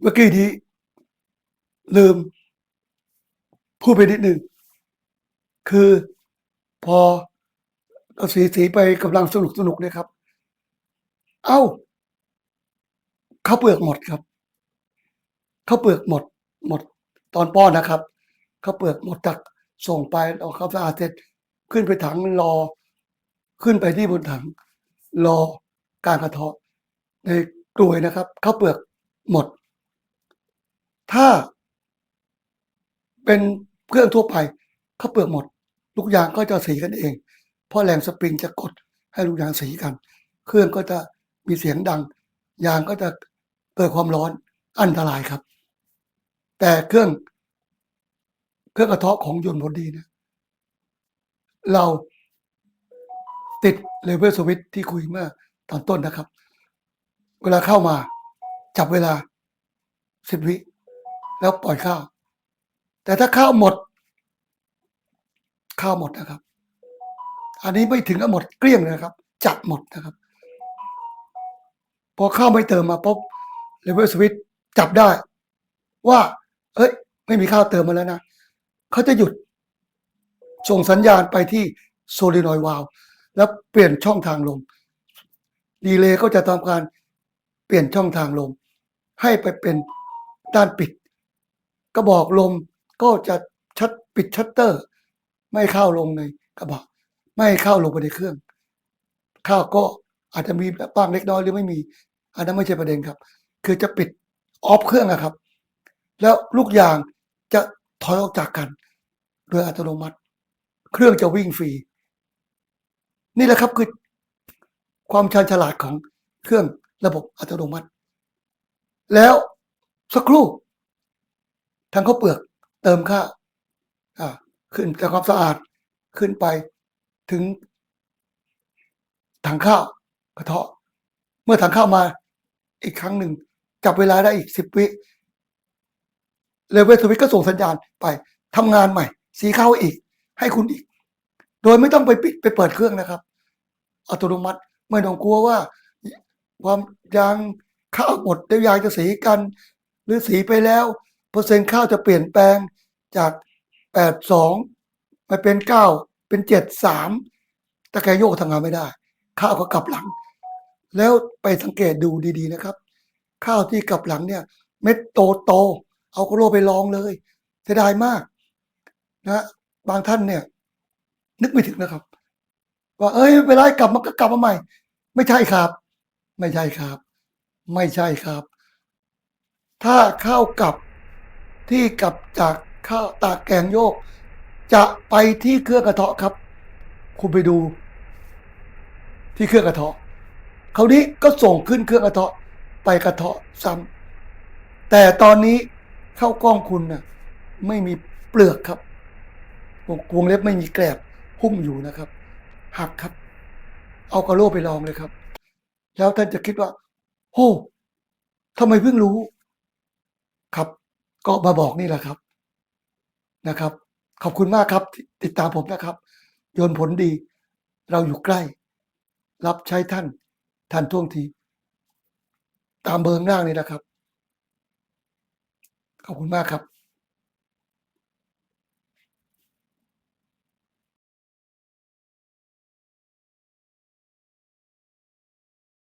เมื่อกี้นี้ ลืม พูดไปนิดหนึ่ง คือพอเอาสีสีไปกำลังสนุกสนุกเนี่ยครับ เอ้าข้าวเปลือกหมดครับข้าวเปลือกหมด หมดตอนป้อนนะครับข้าวเปลือกหมดจากส่งไปเอาข้าวสะอาดเสร็จขึ้นไปถังรอ ขึ้นไปที่บนถัง รอการกระเทาะในกลวยนะครับข้าวเปลือกหมด ถ้า เป็นเครื่องทั่วไปข้าวเปลือกหมด ลูกยางก็จะสีกันเอง เพราะแรงสปริงจะกดให้ลูกยางสีกัน เครื่องก็จะมีเสียงดัง ยางก็จะเกิดความร้อนอันตรายครับ แต่เครื่อง เครื่องกระเทาะของยนต์พอดีนี่ยเราติดเลเวลสวิตที่คุยเมื่อตอนต้นนะครับ เวลาเข้ามาจับเวลาสิบวิ แล้วปล่อยข้าว แต่ถ้าข้าวหมด ข้าวหมดนะครับ อันนี้ไม่ถึงกับหมดเกลี้ยงนะครับ จัดหมดนะครับ พอข้าวไม่เติมมาปุ๊บเลเวลสวิตจับได้ ว่า เอ้ย ไม่มีข้าวเติมมาแล้วนะเขาจะหยุดส่งสัญญาณไปที่โซลินอยด์วาลวแล้วเปลี่ยนช่องทางลมดีเลย์ก็จะทำการเปลี่ยนช่องทางลมให้ไปเป็นด้านปิด กระบอกลมก็จะชัดปิดชัตเตอร์ ไม่เข้าลงในกระบอก ไม่เข้าลงไปในเครื่องข้าวก็อาจจะมีบ้างเล็กน้อยหรือไม่มี อันนั้นไม่ใช่ประเด็นครับ คือจะปิดออฟเครื่องนะครับ แล้วลูกยางจะถอยออกจากกัน โดยอัตโนมัติ เครื่องจะวิ่งฟรี นี่แหละครับคือความชาญฉลาดของเครื่องระบบอัตโนมัติ แล้วสักครู่ ทางข้าวเปลือกเติมข้าวอ่าขึ้นแต่ความสะอาดขึ้นไปถึงถังข้าวกระเทาะ เมื่อถังข้าวมาอีกครั้งหนึ่งจับเวลาได้อีกสิบวิเลเวลสวิตก็ส่งสัญญาณไปทำงานใหม่ สีข้าวอีก ให้คุณอีก โดยไม่ต้องไปปิดไปเปิดเครื่องนะครับ อัตโนมัติไม่ต้องกลัวว่า ความยางข้าวหมดเดี๋ยวยางจะสีกัน หรือสีไปแล้ว เปอร์เซ็นต์ข้าวจะเปลี่ยนแปลงจากแปดสองไปเป็นเก้าเป็นเจ็ดสามตะแกรงโยกทำงานไม่ได้ ข้าวก็กลับหลัง แล้วไปสังเกตดูดีๆนะครับ ข้าวที่กลับหลังเนี่ย เม็ดโตโตเอาโคโลไปลองเลยเสียดายมากนะบางท่านเนี่ย นึกไม่ถึงนะครับ ว่าเอ้ยไม่เป็นไรกลับมาก็กลับมาใหม่ ไม่ใช่ครับ ไม่ใช่ครับ ไม่ใช่ครับ ถ้าข้าวกลับ ที่กลับจากข้าวตากแกงโยก จะไปที่เครื่องกระเทาะครับ คุณไปดู ที่เครื่องกระเทาะคราวนี้ก็ส่งขึ้นเครื่องกระเทาะไปกระเทาะซ้ำแต่ตอนนี้เข้ากล้องคุณน่ะไม่มีเปลือกครับวงเล็บไม่มีแกลบหุ้มอยู่นะครับ หักครับ เอากระโลกไปลองเลยครับ แล้วท่านจะคิดว่าโอ้ทำไมเพิ่งรู้ ครับ ก็มาบอกนี่แหละครับนะครับ ขอบคุณมากครับ ติดตามผมนะครับ โยนผลดี เราอยู่ใกล้ รับใช้ท่านท่านท่วงที ตามเบอร์ข้างล่างนี่นะครับ ขอบคุณมากครับ